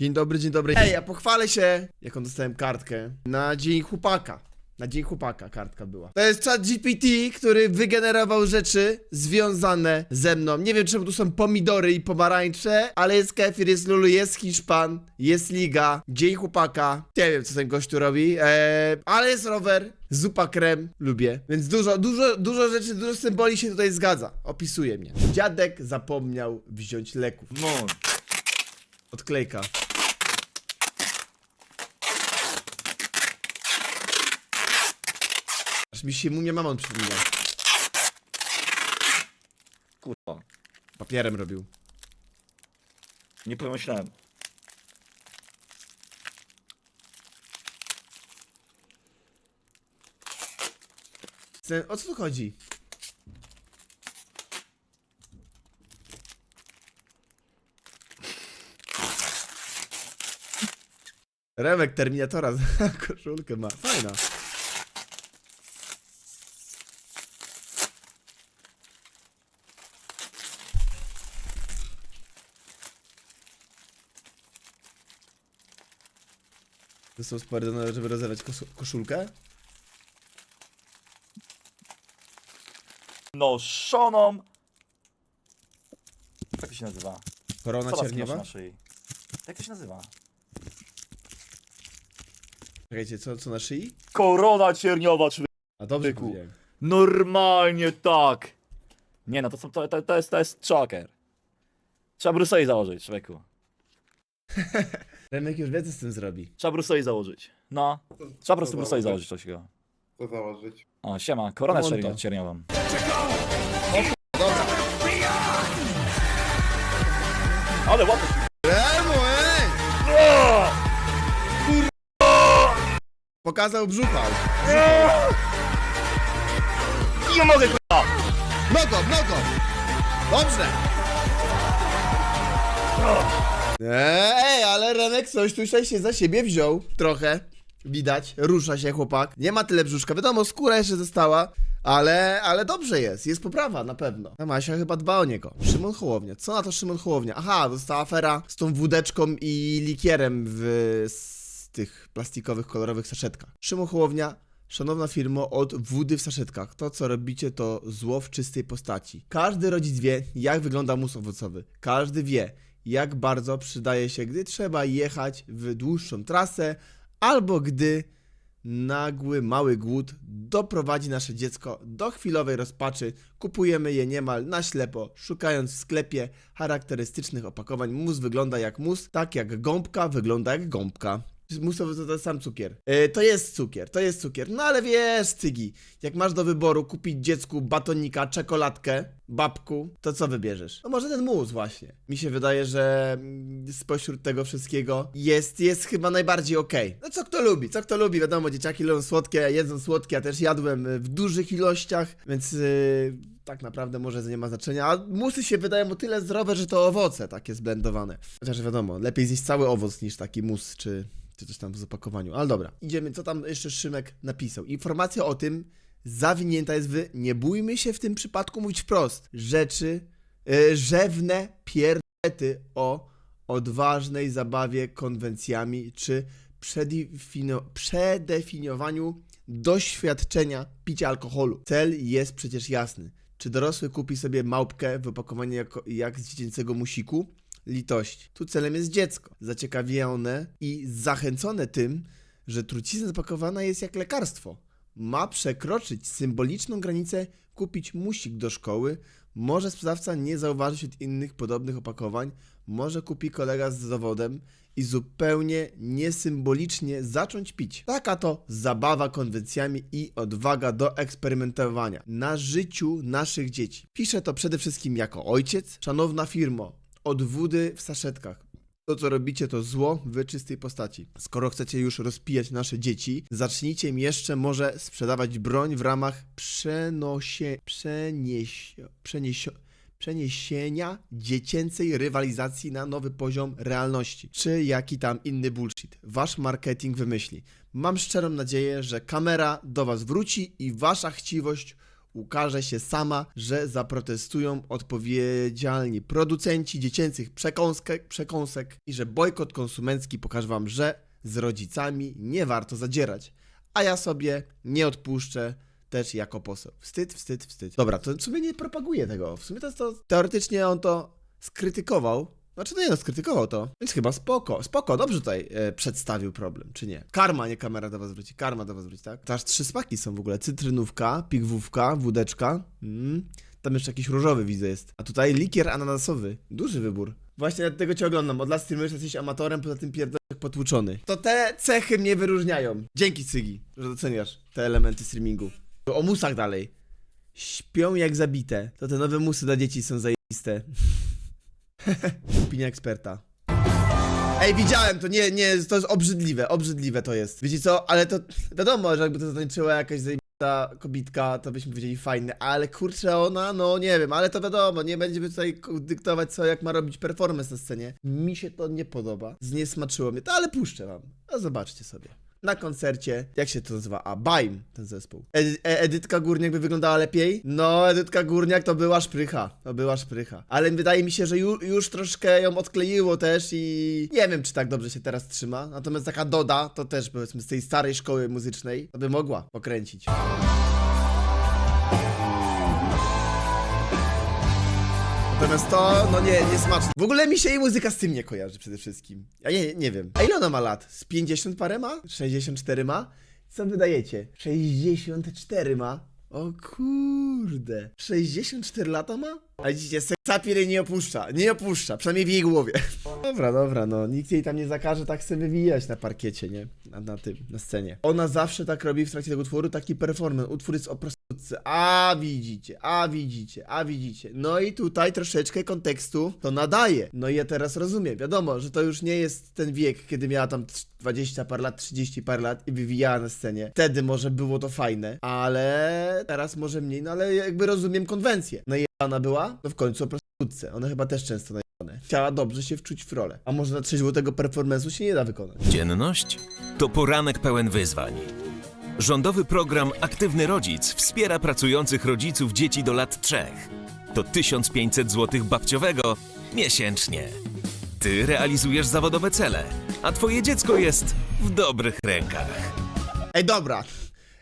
Dzień dobry, dzień dobry. Ej, ja pochwalę się, jaką dostałem kartkę na dzień chłopaka. Na dzień chłopaka kartka była. To jest chat GPT, który wygenerował rzeczy związane ze mną. Nie wiem, czemu tu są pomidory i pomarańcze, ale jest kefir, jest lulu, jest hiszpan, jest liga, dzień chłopaka. Nie wiem, co ten gość tu robi, eee, ale jest rower, zupa krem, lubię. Więc dużo, dużo, dużo rzeczy, dużo symboli się tutaj zgadza. Opisuje mnie. Dziadek zapomniał wziąć leków. No, Odklejka. Aż mi się mumia mamon przypomina. kurwa. Papierem robił. Nie pomyślałem. O co tu chodzi? Remek Terminatora za koszulkę ma. Fajna. Został spowodowany, żeby rozerwać kos- koszulkę? Noszoną. Jak to się nazywa? Korona cierniowa? noszą na szyi? Jak to się nazywa? Czekajcie, co, co na szyi? Korona cierniowa, czy A dobrze Tyku. powiedziałem. Normalnie tak. Nie no, to, są- to, to, to jest, to jest czoker. Trzeba Brusei założyć, człowieku. Remek już wie, co z tym zrobi. Trzeba Brusei założyć. No. Trzeba po prostu Brusei założyć coś takiego. Co założyć? O, siema, koronę Won to. ciernio- cierniową. Dobra. Ale ładnie. Remo, ej! Pokazał brzucha. Nie mogę, kurwa! Nogą, nogą! Dobrze! Ej, ale Remek coś tu się za siebie wziął. Trochę. Widać, rusza się chłopak. Nie ma tyle brzuszka. Wiadomo, skóra jeszcze została. Ale, ale dobrze jest, jest poprawa na pewno. A Masia chyba dba o niego. Szymon Hołownia. Co na to Szymon Hołownia? Aha, została afera z tą wódeczką i likierem w z tych plastikowych, kolorowych saszetkach. Szymon Hołownia, szanowna firmo, od wody w saszetkach. To, co robicie, to zło w czystej postaci. Każdy rodzic wie, jak wygląda mus owocowy. Każdy wie, jak bardzo przydaje się, gdy trzeba jechać w dłuższą trasę, albo gdy nagły, mały głód doprowadzi nasze dziecko do chwilowej rozpaczy. Kupujemy je niemal na ślepo, szukając w sklepie charakterystycznych opakowań. Mus wygląda jak mus, tak jak gąbka wygląda jak gąbka. Musowy to ten sam cukier. E, to jest cukier, to jest cukier. No ale wiesz, Cygi, jak masz do wyboru kupić dziecku batonika, czekoladkę, babku, to co wybierzesz? No może ten mus właśnie. Mi się wydaje, że spośród tego wszystkiego jest, jest chyba najbardziej okej. No co kto lubi, co kto lubi, wiadomo, dzieciaki lubią słodkie, jedzą słodkie, ja też jadłem y, w dużych ilościach, więc yy, tak naprawdę może nie ma znaczenia. A musy się wydają o tyle zdrowe, że to owoce takie zblendowane. Chociaż wiadomo, lepiej zjeść cały owoc niż taki mus czy, czy coś tam w zapakowaniu. Ale dobra, idziemy, co tam jeszcze Szymek napisał. Informacja o tym zawinięta jest w, nie bójmy się w tym przypadku mówić wprost, rzeczy, yy, rzewne pierdety o odważnej zabawie konwencjami czy przedefiniowaniu doświadczenia picia alkoholu. Cel jest przecież jasny. Czy dorosły kupi sobie małpkę w opakowaniu jako, jak z dziecięcego musiku? Litość. Tu celem jest dziecko. Zaciekawione i zachęcone tym, że trucizna zapakowana jest jak lekarstwo. Ma przekroczyć symboliczną granicę, kupić musik do szkoły. Może sprzedawca nie zauważyć od innych podobnych opakowań, może kupi kolega z zawodem i zupełnie niesymbolicznie zacząć pić. Taka to zabawa konwencjami i odwaga do eksperymentowania na życiu naszych dzieci. Piszę to przede wszystkim jako ojciec. Szanowna firmo, od wody w saszetkach. To, co robicie, to zło w czystej postaci. Skoro chcecie już rozpijać nasze dzieci, zacznijcie im jeszcze może sprzedawać broń w ramach przenosie... przeniesie... przeniesie przeniesienia dziecięcej rywalizacji na nowy poziom realności, czy jaki tam inny bullshit. Wasz marketing wymyśli. Mam szczerą nadzieję, że kamera do was wróci i wasza chciwość ukaże się sama, że zaprotestują odpowiedzialni producenci dziecięcych przekąsek, przekąsek i że bojkot konsumencki pokaże wam, że z rodzicami nie warto zadzierać. A ja sobie nie odpuszczę też jako poseł. Wstyd, wstyd, wstyd. Dobra, to w sumie nie propaguję tego. W sumie to, to teoretycznie on to skrytykował. Znaczy, no nie no, skrytykował to. Więc chyba spoko, spoko, dobrze tutaj e, przedstawił problem, czy nie? Karma, nie kamera do was wróci, karma do was wróci, tak? To aż trzy smaki są w ogóle. Cytrynówka, pigwówka, wódeczka. Mm. Tam jeszcze jakiś różowy widzę jest. A tutaj likier ananasowy. Duży wybór. Właśnie dlatego cię oglądam. Od lat streamujesz, jesteś amatorem, poza tym pierdolek potłuczony. To te cechy mnie wyróżniają. Dzięki Cygi, że doceniasz te elementy streamingu. O musach dalej. Śpią jak zabite. To te nowe musy dla dzieci są zajebiste. Opinia eksperta. Ej, widziałem to, nie, nie, to jest obrzydliwe, obrzydliwe to jest. Wiecie co, ale to wiadomo, że jakby to zatańczyła jakaś zajebista kobitka, to byśmy powiedzieli fajne, ale kurczę ona, no nie wiem, ale to wiadomo, nie będziemy tutaj dyktować co, jak ma robić performance na scenie. Mi się to nie podoba, zniesmaczyło mnie to, ale puszczę wam, a zobaczcie sobie. Na koncercie, jak się to nazywa? A, Baim, ten zespół. Edy e Edytka Górniak by wyglądała lepiej? No, Edytka Górniak to była szprycha, to była szprycha. Ale wydaje mi się, że ju już troszkę ją odkleiło też i nie wiem, czy tak dobrze się teraz trzyma. Natomiast taka Doda, to też powiedzmy z tej starej szkoły muzycznej, to by mogła pokręcić. Natomiast to, no nie, nie smaczne. W ogóle mi się jej muzyka z tym nie kojarzy przede wszystkim. Ja nie, nie wiem. A ile ona ma lat? Z 50 parę ma? 64 ma? Co wydajecie? 64 ma? O kurde. 64 lata ma? A widzicie, jej nie opuszcza. Nie opuszcza, przynajmniej w jej głowie. Dobra, dobra, no. Nikt jej tam nie zakaże tak sobie wywijać na parkiecie, nie? Na, na tym, na scenie. Ona zawsze tak robi w trakcie tego utworu, taki performance. Utwór jest o prostytutce. A widzicie, a widzicie, a widzicie. No i tutaj troszeczkę kontekstu to nadaje. No i ja teraz rozumiem. Wiadomo, że to już nie jest ten wiek, kiedy miała tam 20 par lat, 30 par lat i wywijała na scenie. Wtedy może było to fajne, ale teraz może mniej, no ale jakby rozumiem konwencję. No ona była, to w końcu o prostytutce. Ona chyba też często najebane. Chciała dobrze się wczuć w rolę. A może na trzeźwo tego performance'u się nie da wykonać. Dzienność to poranek pełen wyzwań. Rządowy program Aktywny Rodzic wspiera pracujących rodziców dzieci do lat trzech. To 1500 zł babciowego miesięcznie. Ty realizujesz zawodowe cele, a twoje dziecko jest w dobrych rękach. Ej, dobra.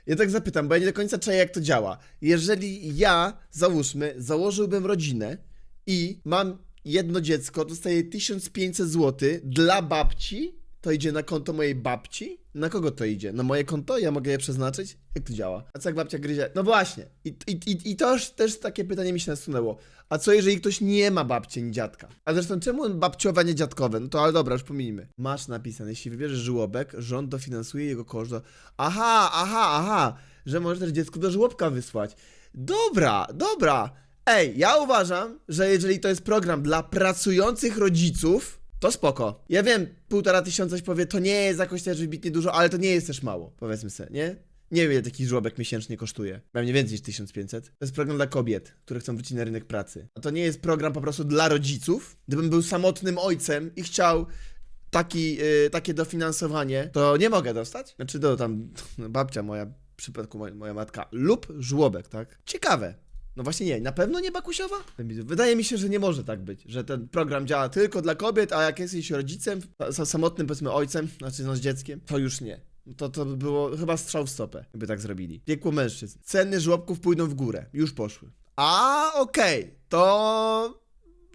Ja tak zapytam, bo ja nie do końca czaję, jak to działa. Jeżeli ja, załóżmy, założyłbym rodzinę i mam jedno dziecko, dostaję 1500 zł dla babci, to idzie na konto mojej babci? Na kogo to idzie? Na moje konto? Ja mogę je przeznaczyć? Jak to działa? A co jak babcia gryzie? No właśnie. I, i, i, i to też takie pytanie mi się nasunęło. A co jeżeli ktoś nie ma babci ani dziadka? A zresztą czemu babciowe, nie dziadkowe? No to ale dobra, już pomijmy. Masz napisane, jeśli wybierzesz żłobek, rząd dofinansuje jego koszt do... Aha, aha, aha, że możesz też dziecku do żłobka wysłać. Dobra, dobra. Ej, ja uważam, że jeżeli to jest program dla pracujących rodziców, to spoko. Ja wiem, półtora tysiąca się powie, to nie jest jakoś też wybitnie dużo, ale to nie jest też mało, powiedzmy sobie, nie? Nie wiem, ile taki żłobek miesięcznie kosztuje. Pewnie więcej niż 1500. To jest program dla kobiet, które chcą wrócić na rynek pracy. A to nie jest program po prostu dla rodziców. Gdybym był samotnym ojcem i chciał taki, y, takie dofinansowanie, to nie mogę dostać. Znaczy, do tam babcia moja, w przypadku moja, moja matka, lub żłobek, tak? Ciekawe. No właśnie nie, na pewno nie Bakusiowa? Wydaje mi się, że nie może tak być, że ten program działa tylko dla kobiet, a jak jesteś rodzicem, sa- samotnym powiedzmy ojcem, znaczy no z dzieckiem, to już nie. To, to by było chyba strzał w stopę, gdyby tak zrobili. Piekło mężczyzn. Ceny żłobków pójdą w górę. Już poszły. A, okej, to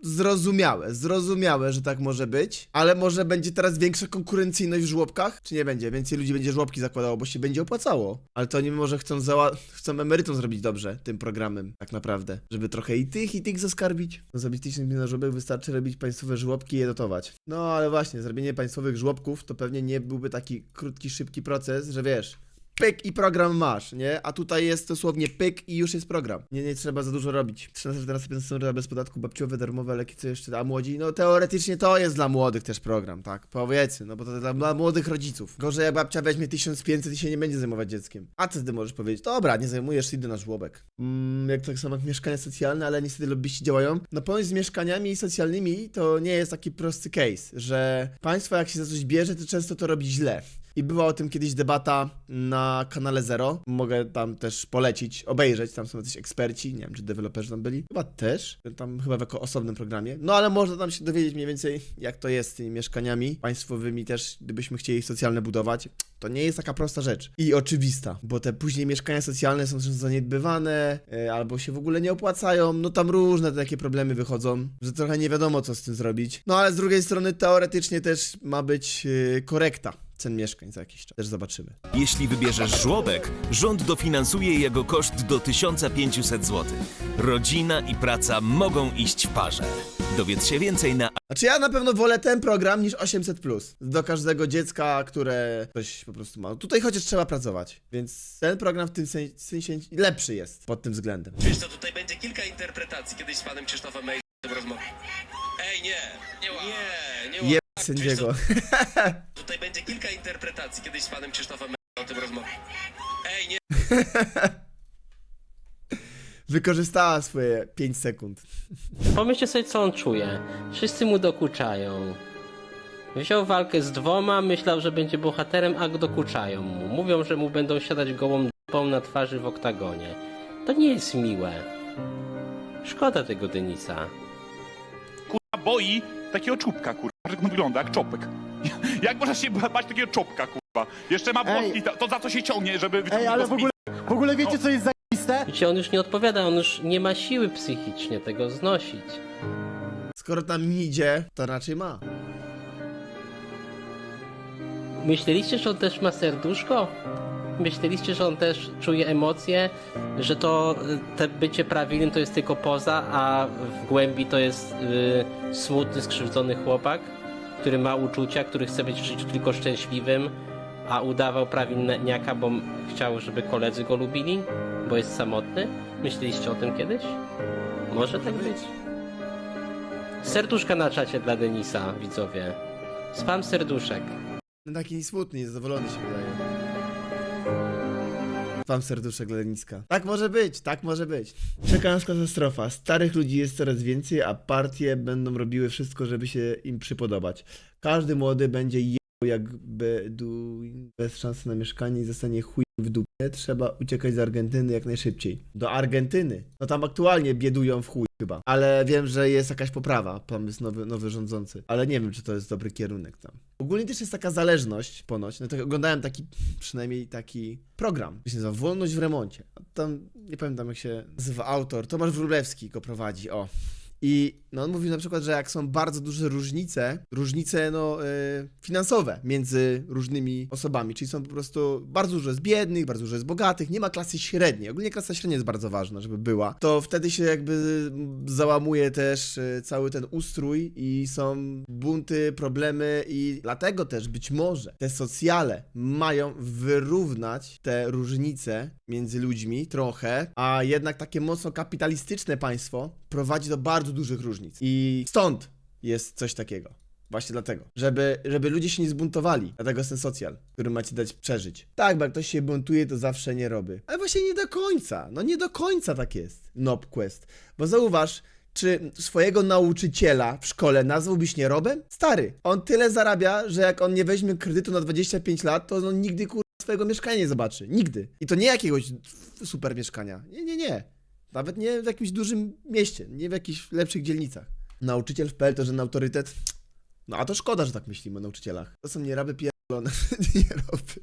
zrozumiałe, zrozumiałe, że tak może być, ale może będzie teraz większa konkurencyjność w żłobkach? Czy nie będzie? Więcej ludzi będzie żłobki zakładało, bo się będzie opłacało. Ale to oni może chcą, zała- chcą emerytom zrobić dobrze tym programem, tak naprawdę. Żeby trochę i tych, i tych zaskarbić. No zrobić tysiąc na żłobek wystarczy robić państwowe żłobki i je dotować. No ale właśnie, zrobienie państwowych żłobków to pewnie nie byłby taki krótki, szybki proces, że wiesz, pyk i program masz, nie? A tutaj jest dosłownie pyk i już jest program. Nie, nie trzeba za dużo robić. 13-14 euro bez podatku, babciowe, darmowe leki, co jeszcze, a młodzi? No teoretycznie to jest dla młodych też program, tak? Powiedzmy, no bo to dla, dla młodych rodziców. Gorzej jak babcia weźmie 1500 i się nie będzie zajmować dzieckiem. A co ty możesz powiedzieć? Dobra, nie zajmujesz idę na żłobek. Mm, jak tak samo jak mieszkania socjalne, ale niestety lobbyści działają. No ponoć z mieszkaniami socjalnymi to nie jest taki prosty case, że państwo jak się za coś bierze, to często to robi źle. I była o tym kiedyś debata na kanale Zero. Mogę tam też polecić, obejrzeć, tam są jacyś eksperci, nie wiem czy deweloperzy tam byli. Chyba też, tam chyba jako osobnym programie. No ale można tam się dowiedzieć mniej więcej jak to jest z tymi mieszkaniami państwowymi też, gdybyśmy chcieli socjalne budować. To nie jest taka prosta rzecz i oczywista, bo te później mieszkania socjalne są często zaniedbywane, e, albo się w ogóle nie opłacają, no tam różne takie problemy wychodzą, że trochę nie wiadomo co z tym zrobić. No ale z drugiej strony teoretycznie też ma być e, korekta cen mieszkań za jakiś czas, też zobaczymy. Jeśli wybierzesz żłobek, rząd dofinansuje jego koszt do 1500 zł. Rodzina i praca mogą iść w parze. Dowiedz się więcej na Znaczy ja na pewno wolę ten program niż 800+. Do każdego dziecka, które ktoś po prostu ma. Tutaj chociaż trzeba pracować, więc ten program w tym sen- sensie lepszy jest pod tym względem. Wiesz co, tutaj będzie kilka interpretacji. Kiedyś z panem Krzysztofem Mej rozmawiał. Ej, nie! Nie, nie, nie Je Wiesz sędziego. co, Tutaj będzie kilka interpretacji. Kiedyś z panem Krzysztofem o tym rozmawiał. Ej, nie! Wykorzystała swoje 5 sekund. Pomyślcie sobie, co on czuje. Wszyscy mu dokuczają. Wziął walkę z dwoma, myślał, że będzie bohaterem, a dokuczają mu. Mówią, że mu będą siadać gołą dupą na twarzy w oktagonie. To nie jest miłe. Szkoda tego Denisa. kurwa boi takiego czubka, kurwa. Jak on wygląda, jak czopek. Jak można się bać takiego czopka, kurwa? Jeszcze ma włoski, to, to za co się ciągnie, żeby Ej, wyciągnąć ale go w ogóle, w ogóle wiecie co jest zajebiste? Wiecie, on już nie odpowiada, on już nie ma siły psychicznie tego znosić. Skoro tam idzie, to raczej ma. Myśleliście, że on też ma serduszko? Myśleliście, że on też czuje emocje? Że to y, te bycie prawilnym to jest tylko poza, a w głębi to jest y, smutny, skrzywdzony chłopak, który ma uczucia, który chce być w życiu tylko szczęśliwym, a udawał prawilniaka, bo chciał, żeby koledzy go lubili, bo jest samotny? Myśleliście o tym kiedyś? Może tak być. Serduszka na czacie dla Denisa, widzowie. Spam serduszek. No taki smutny, niezadowolony się wydaje. Wam serduszek Leniska. Tak może być, tak może być. Czeka nas katastrofa. Starych ludzi jest coraz więcej, a partie będą robiły wszystko, żeby się im przypodobać. Każdy młody będzie jechał jak Beduin bez szansy na mieszkanie i zostanie chuj w dupie. Trzeba uciekać z Argentyny jak najszybciej. Do Argentyny. No tam aktualnie biedują w chuj chyba. Ale wiem, że jest jakaś poprawa. Jest nowy, nowy rządzący. Ale nie wiem, czy to jest dobry kierunek tam. Ogólnie też jest taka zależność ponoć. No oglądałem taki, przynajmniej taki program. Się nazywa Wolność w remoncie. Tam, nie pamiętam jak się nazywa autor. Tomasz Wróblewski go prowadzi, o. I no on mówił na przykład, że jak są bardzo duże różnice, różnice no, y, finansowe między różnymi osobami, czyli są po prostu bardzo dużo jest biednych, bardzo dużo jest bogatych, nie ma klasy średniej. Ogólnie klasa średnia jest bardzo ważna, żeby była. To wtedy się jakby załamuje też y, cały ten ustrój i są bunty, problemy i dlatego też być może te socjale mają wyrównać te różnice między ludźmi trochę, a jednak takie mocno kapitalistyczne państwo prowadzi do bardzo dużych różnic. I stąd jest coś takiego. Właśnie dlatego, żeby, żeby ludzie się nie zbuntowali. Dlatego jest ten socjal, który macie dać przeżyć. Tak, bo jak ktoś się buntuje, to zawsze nie robi. Ale właśnie nie do końca. No nie do końca tak jest. Nob Quest. Bo zauważ, czy swojego nauczyciela w szkole nazwałbyś nierobem? Stary, on tyle zarabia, że jak on nie weźmie kredytu na 25 lat, to on nigdy kur... swojego mieszkania nie zobaczy. Nigdy. I to nie jakiegoś super mieszkania. Nie, nie, nie. Nawet nie w jakimś dużym mieście, nie w jakichś lepszych dzielnicach. Nauczyciel w PL to, na autorytet. No a to szkoda, że tak myślimy o nauczycielach. To są nieraby pierdolone. nieroby.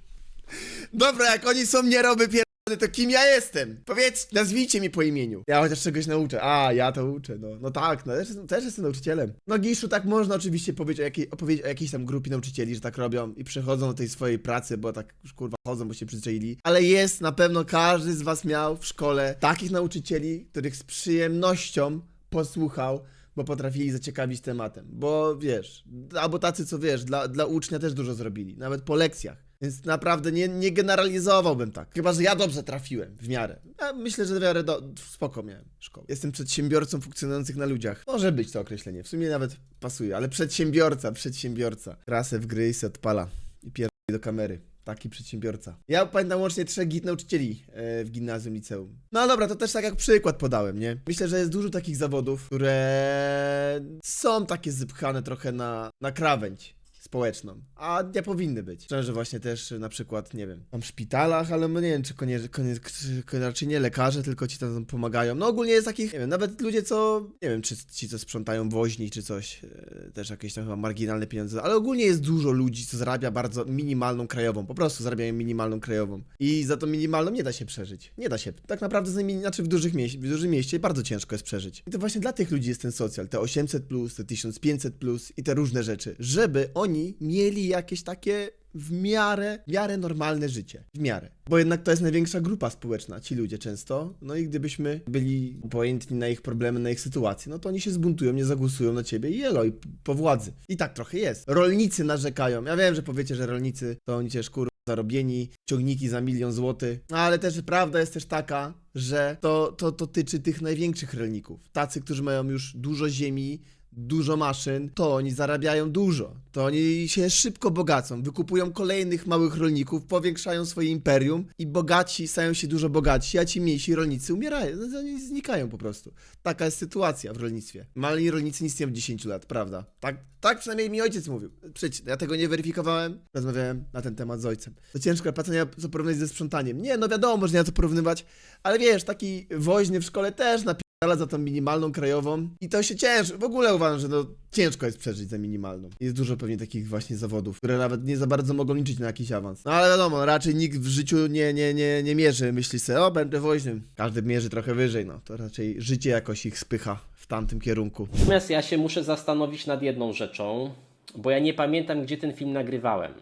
Dobra, jak oni są nieroby pierdolone, to kim ja jestem? Powiedz, nazwijcie mi po imieniu. Ja chociaż czegoś nauczę. A, ja to uczę, no. No tak, no też, też jestem nauczycielem. No Giszu, tak można oczywiście powiedzieć o, jakiej, opowiedzieć o jakiejś tam grupie nauczycieli, że tak robią i przechodzą do tej swojej pracy, bo tak już kurwa chodzą, bo się przyzwyczaili. Ale jest, na pewno każdy z was miał w szkole takich nauczycieli, których z przyjemnością posłuchał, bo potrafili zaciekawić tematem. Bo wiesz, albo tacy, co wiesz, dla, dla ucznia też dużo zrobili, nawet po lekcjach. Więc naprawdę nie, nie generalizowałbym tak. Chyba, że ja dobrze trafiłem w miarę. Ja myślę, że w miarę do, spoko miałem szkołę. Jestem przedsiębiorcą funkcjonujących na ludziach. Może być to określenie. W sumie nawet pasuje, ale przedsiębiorca, przedsiębiorca. Rasę w gry i se odpala. I pierdolę do kamery. Taki przedsiębiorca. Ja pamiętam łącznie trzech git nauczycieli e, w gimnazjum, liceum. No dobra, to też tak jak przykład podałem, nie? Myślę, że jest dużo takich zawodów, które są takie zypchane trochę na, na krawędź. Społeczną, a nie powinny być. Szczerze właśnie też na przykład, nie wiem, tam w szpitalach, ale no nie wiem, czy koniecznie, koniecznie, raczej nie lekarze, tylko ci tam pomagają. No ogólnie jest takich, nie wiem, nawet ludzie, co, nie wiem, czy ci, co sprzątają woźni, czy coś, e, też jakieś tam chyba marginalne pieniądze, ale ogólnie jest dużo ludzi, co zarabia bardzo minimalną krajową, po prostu zarabiają minimalną krajową. I za to minimalną nie da się przeżyć. Nie da się. Tak naprawdę znaczy w, dużych mieś- w dużym mieście bardzo ciężko jest przeżyć. I to właśnie dla tych ludzi jest ten socjal, te 800+, plus, te 1500+, plus i te różne rzeczy, żeby oni mieli jakieś takie w miarę, w miarę normalne życie. W miarę. Bo jednak to jest największa grupa społeczna, ci ludzie często. No i gdybyśmy byli obojętni na ich problemy, na ich sytuację, no to oni się zbuntują, nie zagłosują na ciebie i elo, i po władzy. I tak trochę jest. Rolnicy narzekają. Ja wiem, że powiecie, że rolnicy to oni cię kur zarobieni, ciągniki za milion złotych. No ale też prawda jest też taka, że to, to, to tyczy tych największych rolników. Tacy, którzy mają już dużo ziemi, dużo maszyn, to oni zarabiają dużo. To oni się szybko bogacą, wykupują kolejnych małych rolników, powiększają swoje imperium i bogaci stają się dużo bogatsi, a ci mniejsi rolnicy umierają, no, oni znikają po prostu. Taka jest sytuacja w rolnictwie. Mali rolnicy nie istnieją od 10 lat, prawda? Tak, tak przynajmniej mi ojciec mówił. Przecież ja tego nie weryfikowałem, rozmawiałem na ten temat z ojcem. To ciężko płacenia co porównać ze sprzątaniem. Nie, no wiadomo, że nie ma co porównywać, ale wiesz, taki woźny w szkole też napierdala za tą minimalną krajową i to się ciężko, w ogóle uważam, że no ciężko jest przeżyć za minimalną. Jest dużo pewnie takich właśnie zawodów, które nawet nie za bardzo mogą liczyć na jakiś awans. No ale wiadomo, raczej nikt w życiu nie, nie, nie, nie mierzy, myśli sobie, o będę woźnym. Każdy mierzy trochę wyżej, no to raczej życie jakoś ich spycha w tamtym kierunku. Natomiast ja się muszę zastanowić nad jedną rzeczą, bo ja nie pamiętam, gdzie ten film nagrywałem.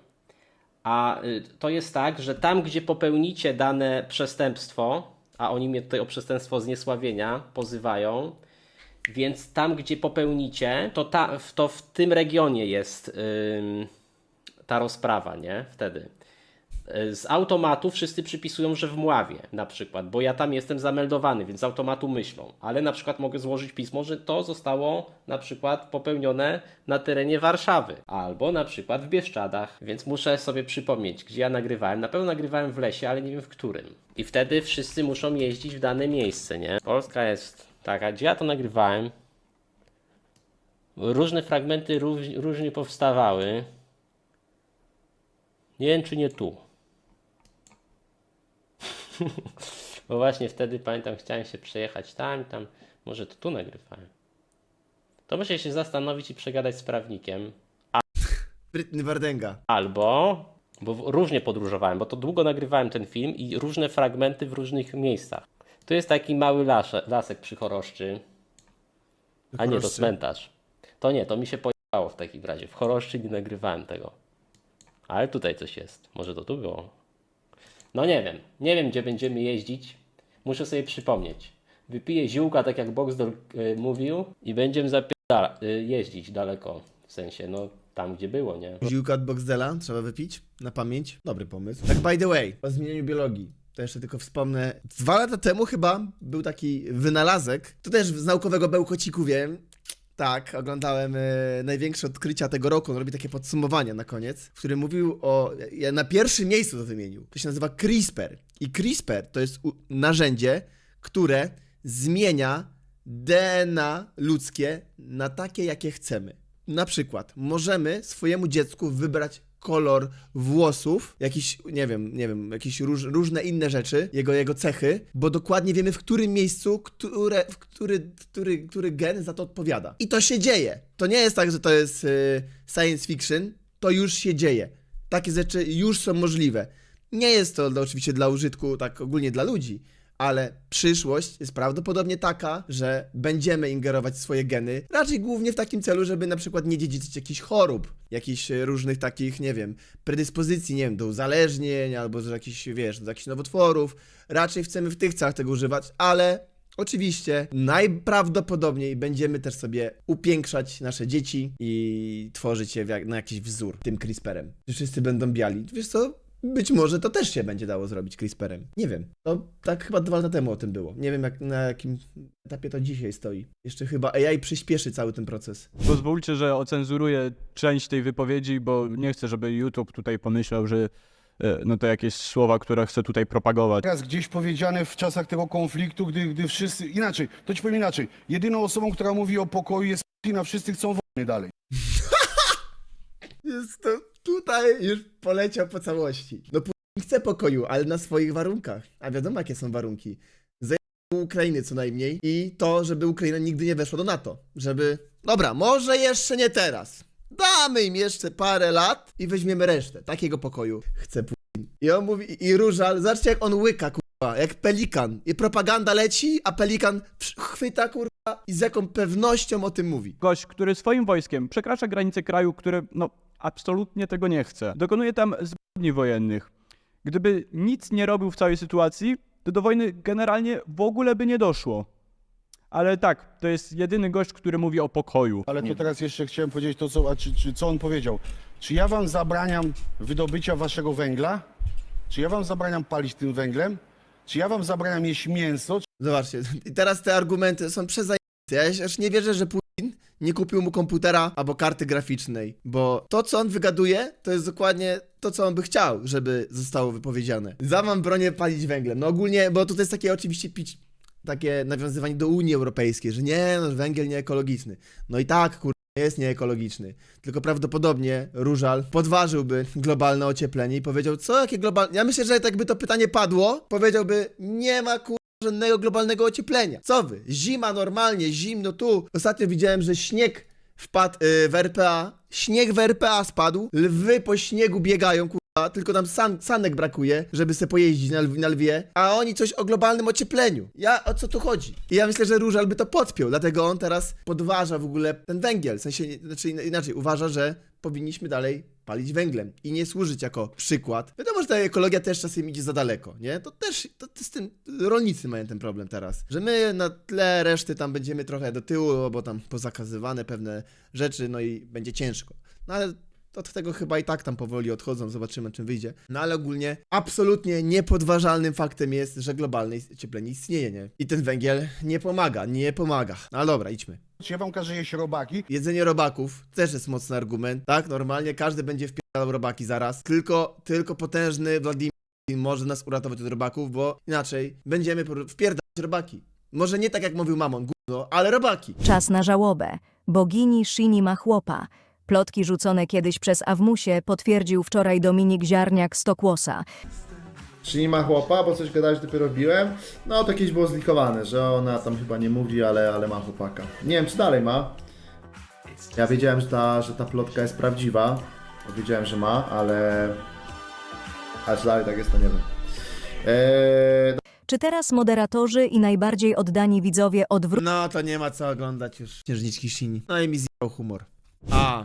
A y, to jest tak, że tam, gdzie popełnicie dane przestępstwo, a oni mnie tutaj o przestępstwo zniesławienia pozywają, więc tam, gdzie popełnicie, to, ta, to w tym regionie jest ym, ta rozprawa, nie? Wtedy. Y, Z automatu wszyscy przypisują, że w Mławie na przykład, bo ja tam jestem zameldowany, więc z automatu myślą. Ale na przykład mogę złożyć pismo, że to zostało na przykład popełnione na terenie Warszawy albo na przykład w Bieszczadach, więc muszę sobie przypomnieć, gdzie ja nagrywałem. Na pewno nagrywałem w lesie, ale nie wiem w którym. I wtedy wszyscy muszą jeździć w dane miejsce, nie? Polska jest taka, gdzie ja to nagrywałem. Różne fragmenty róż, różnie powstawały. Nie wiem, czy nie tu. Bo właśnie wtedy pamiętam, chciałem się przejechać tam tam. Może to tu nagrywałem. To muszę się zastanowić i przegadać z prawnikiem. Sprytny Wardęga. Albo, bo w- różnie podróżowałem, bo to długo nagrywałem ten film i różne fragmenty w różnych miejscach. Tu jest taki mały lasze, lasek przy Choroszczy. A nie, to Choroszczy. cmentarz. To nie, to mi się pojechało w takim razie. W Choroszczy nie nagrywałem tego. Ale tutaj coś jest. Może to tu było? No nie wiem. Nie wiem, gdzie będziemy jeździć. Muszę sobie przypomnieć. Wypiję ziółka, tak jak Boxdor y, mówił i będziemy zapierdala- y, jeździć daleko. W sensie, no tam, gdzie było, nie? Ziółka od Boxdela trzeba wypić na pamięć. Dobry pomysł. Tak by the way, o zmienieniu biologii. To jeszcze tylko wspomnę. Dwa lata temu chyba był taki wynalazek. To też z naukowego bełkociku wiem. Tak, oglądałem e, największe odkrycia tego roku. On robi takie podsumowanie na koniec, w którym mówił o. Ja na pierwszym miejscu to wymienił. To się nazywa CRISPR. I CRISPR to jest u- narzędzie, które zmienia DNA ludzkie na takie, jakie chcemy. Na przykład możemy swojemu dziecku wybrać kolor włosów, jakiś, nie wiem, nie wiem, jakieś róż, różne inne rzeczy, jego, jego cechy, bo dokładnie wiemy, w którym miejscu, które, w który, który, który gen za to odpowiada. I to się dzieje. To nie jest tak, że to jest y, science fiction, to już się dzieje. Takie rzeczy już są możliwe. Nie jest to oczywiście dla użytku, tak ogólnie dla ludzi, ale przyszłość jest prawdopodobnie taka, że będziemy ingerować w swoje geny, raczej głównie w takim celu, żeby na przykład nie dziedziczyć jakichś chorób, jakichś e, różnych takich, nie wiem, predyspozycji, nie wiem, do uzależnień albo do jakichś, wiesz, do jakichś nowotworów. Raczej chcemy w tych celach tego używać, ale Oczywiście, najprawdopodobniej będziemy też sobie upiększać nasze dzieci i tworzyć je na jakiś wzór tym CRISPR-em. Wszyscy będą biali. Wiesz co? Być może to też się będzie dało zrobić CRISPR-em. Nie wiem. To tak chyba dwa lata temu o tym było. Nie wiem jak, na jakim etapie to dzisiaj stoi. Jeszcze chyba AI przyspieszy cały ten proces. Pozwólcie, że ocenzuruję część tej wypowiedzi, bo nie chcę, żeby YouTube tutaj pomyślał, że e, no to jakieś słowa, które chcę tutaj propagować. Teraz gdzieś powiedziane w czasach tego konfliktu, gdy, gdy wszyscy... Inaczej, to ci powiem inaczej. Jedyną osobą, która mówi o pokoju jest Putin, a wszyscy chcą wojny dalej. Jest to tutaj już poleciał po całości. No chce pokoju, ale na swoich warunkach. A wiadomo jakie są warunki. Zajęcie Ukrainy co najmniej i to, żeby Ukraina nigdy nie weszła do NATO. Żeby... Dobra, może jeszcze nie teraz. Damy im jeszcze parę lat i weźmiemy resztę. Takiego pokoju chce Putin. I on mówi, i Różal, zobaczcie jak on łyka, kurwa, jak pelikan. I propaganda leci, a pelikan chwyta, kurwa, i z jaką pewnością o tym mówi. Gość, który swoim wojskiem przekracza granice kraju, które no absolutnie tego nie chce. Dokonuje tam zbrodni wojennych. Gdyby nic nie robił w całej sytuacji, to do wojny generalnie w ogóle by nie doszło. Ale tak, to jest jedyny gość, który mówi o pokoju. Ale to teraz jeszcze chciałem powiedzieć to, co, a czy, czy, co on powiedział. Czy ja wam zabraniam wydobycia waszego węgla? Czy ja wam zabraniam palić tym węglem? Czy ja wam zabraniam jeść mięso? Zobaczcie, i teraz te argumenty są przezajęte. Ja już nie wierzę, że Putin nie kupił mu komputera albo karty graficznej, bo to, co on wygaduje, to jest dokładnie to, co on by chciał, żeby zostało wypowiedziane. Za mam bronię palić węglem. No ogólnie, bo tutaj jest takie oczywiście pić, takie nawiązywanie do Unii Europejskiej, że nie, no węgiel nieekologiczny. No i tak, kur... jest nieekologiczny. Tylko prawdopodobnie Różal podważyłby globalne ocieplenie i powiedział, co, jakie globalne... Ja myślę, że jakby to pytanie padło, powiedziałby, nie ma kur żadnego globalnego ocieplenia. Co wy? Zima normalnie, zimno tu. Ostatnio widziałem, że śnieg wpadł yy, w RPA. Śnieg w RPA spadł. Lwy po śniegu biegają, kurwa. Tylko tam san, sanek brakuje, żeby se pojeździć na, na lwie. A oni coś o globalnym ociepleniu. Ja, o co tu chodzi? I ja myślę, że Różal by to podpiął. Dlatego on teraz podważa w ogóle ten węgiel. W sensie, znaczy inaczej, uważa, że powinniśmy dalej palić węglem i nie służyć jako przykład. Wiadomo, że ta ekologia też czasem idzie za daleko, nie? To też, to, to z tym rolnicy mają ten problem teraz, że my na tle reszty tam będziemy trochę do tyłu, bo tam pozakazywane pewne rzeczy, no i będzie ciężko. No ale od tego chyba i tak tam powoli odchodzą, zobaczymy czym wyjdzie. No ale ogólnie absolutnie niepodważalnym faktem jest, że globalne ocieplenie istnieje, nie? I ten węgiel nie pomaga, nie pomaga. No dobra, idźmy. Czy ja wam każę jeść robaki? Jedzenie robaków też jest mocny argument, tak? Normalnie każdy będzie wpierdalał robaki zaraz. Tylko, tylko potężny Władimir może nas uratować od robaków, bo inaczej będziemy por- wpierdalać robaki. Może nie tak jak mówił Mamon, gówno, ale robaki. Czas na żałobę. Bogini Shini ma chłopa. Plotki rzucone kiedyś przez Awmusie potwierdził wczoraj Dominik Ziarniak z Tokłosa. Czy nie ma chłopa, bo coś gadać dopiero robiłem? No to kiedyś było zlikowane, że ona tam chyba nie mówi, ale, ale ma chłopaka. Nie wiem, czy dalej ma. Ja wiedziałem, że ta, że ta plotka jest prawdziwa. Wiedziałem, że ma, ale... A czy dalej tak jest, to nie wiem. Eee, Czy teraz moderatorzy i najbardziej oddani widzowie odwrócą No to nie ma co oglądać już. Księżniczki Shini. No i mi zjebał humor. A,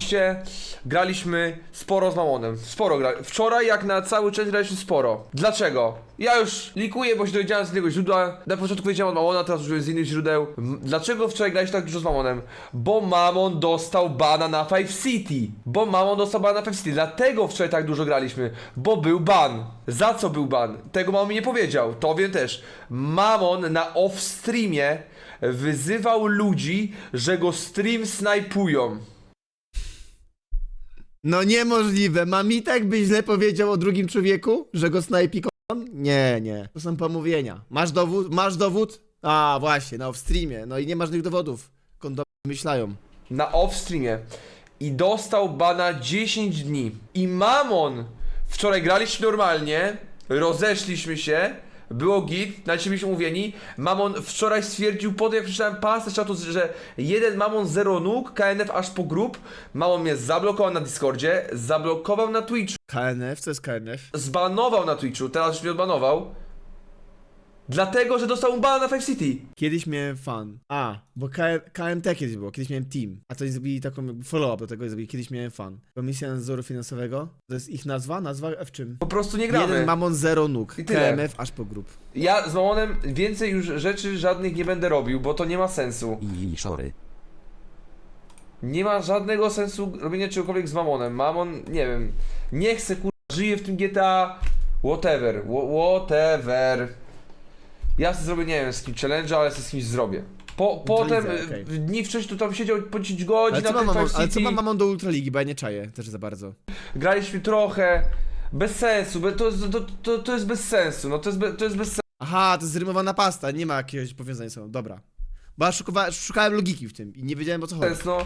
graliśmy sporo z Mamonem. Sporo gra. Wczoraj, jak na cały czas graliśmy sporo. Dlaczego? Ja już likuję, bo się dowiedziałem z innego źródła. Na początku wiedziałem od Mamona, teraz już z innych źródeł. Dlaczego wczoraj graliśmy tak dużo z Mamonem? Bo Mamon dostał bana na Five City. Bo Mamon dostał bana na Five City. Dlatego wczoraj tak dużo graliśmy. Bo był ban. Za co był ban? Tego Mamon mi nie powiedział. To wiem też. Mamon na off-streamie wyzywał ludzi, że go stream snajpują. No niemożliwe. Mamitek by źle powiedział o drugim człowieku, że go snajpi kon? Nie, nie. To są pomówienia. Masz dowód? Masz dowód? A, właśnie, no w streamie. No i nie masz żadnych dowodów. Kondomy myślają. na off-streamie i dostał bana 10 dni. I Mamon, wczoraj graliśmy normalnie, rozeszliśmy się, było git, na ciebie byliśmy umówieni. Mamon wczoraj stwierdził, po tym jak przeczytałem pas czatu, że jeden Mamon zero nóg, KNF aż po grup. Mamon mnie zablokował na Discordzie, zablokował na Twitchu, KNF? Co jest KNF? zbanował na Twitchu, teraz już mnie odbanował. Dlatego, że dostał bana na Five City. Kiedyś miałem fan. A, bo K KMT kiedyś było, kiedyś miałem team. A to oni zrobili taką jakby follow-up do tego, zrobili. kiedyś miałem fan. Komisja Nadzoru Finansowego, to jest ich nazwa? Nazwa w czym? Po prostu nie gramy. Jeden Mamon zero nóg. I tyle. KMF aż po grup. Ja z Mamonem więcej już rzeczy żadnych nie będę robił, bo to nie ma sensu. I szory. Nie ma żadnego sensu robienie czegokolwiek z Mamonem. Mamon, nie wiem, nie chcę kur... żyje w tym GTA, whatever, wha- whatever. Ja sobie zrobię, nie wiem, z kim challenge, ale sobie z kimś zrobię. Po, potem, y, okej. w dni wcześniej tu tam siedział po 10 godzin Ale co, na ma tym Five ale co City. ma Mamon do Ultraligi, bo ja nie czaję też za bardzo. Graliśmy trochę, bez sensu, be- to, jest- to, to, to jest bez sensu, no to jest, be, to jest bez sensu. Aha, to jest zrymowana pasta, nie ma jakiegoś powiązania ze sobą, dobra. Bo ja szukałem logiki w tym i nie wiedziałem o co chodzi. no.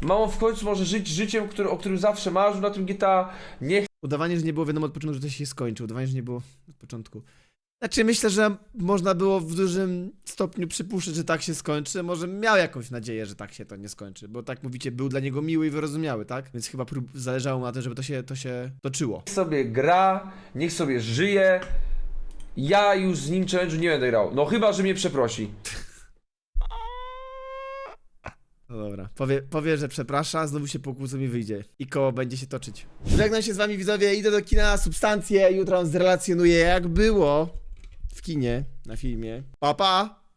Mamo w końcu może żyć życiem, który, o którym zawsze marzył na tym GTA. Nie Udawanie, że nie było wiadomo od początku, że to się skończy. Udawanie, że nie było od początku. Znaczy, myślę, że można było w dużym stopniu przypuszczać, że tak się skończy. Może miał jakąś nadzieję, że tak się to nie skończy. Bo tak mówicie, był dla niego miły i wyrozumiały, tak? Więc chyba prób- zależało mu na tym, żeby to się, to się toczyło. Niech sobie gra, niech sobie żyje. Ja już z nim challenge'u nie będę grał. No chyba, że mnie przeprosi. No dobra. Powie, powie, że przeprasza, znowu się pokłócą i wyjdzie. I koło będzie się toczyć. Żegnam się z wami widzowie, idę do kina, substancje, jutro wam zrelacjonuję jak było w kinie, na filmie. Pa, pa!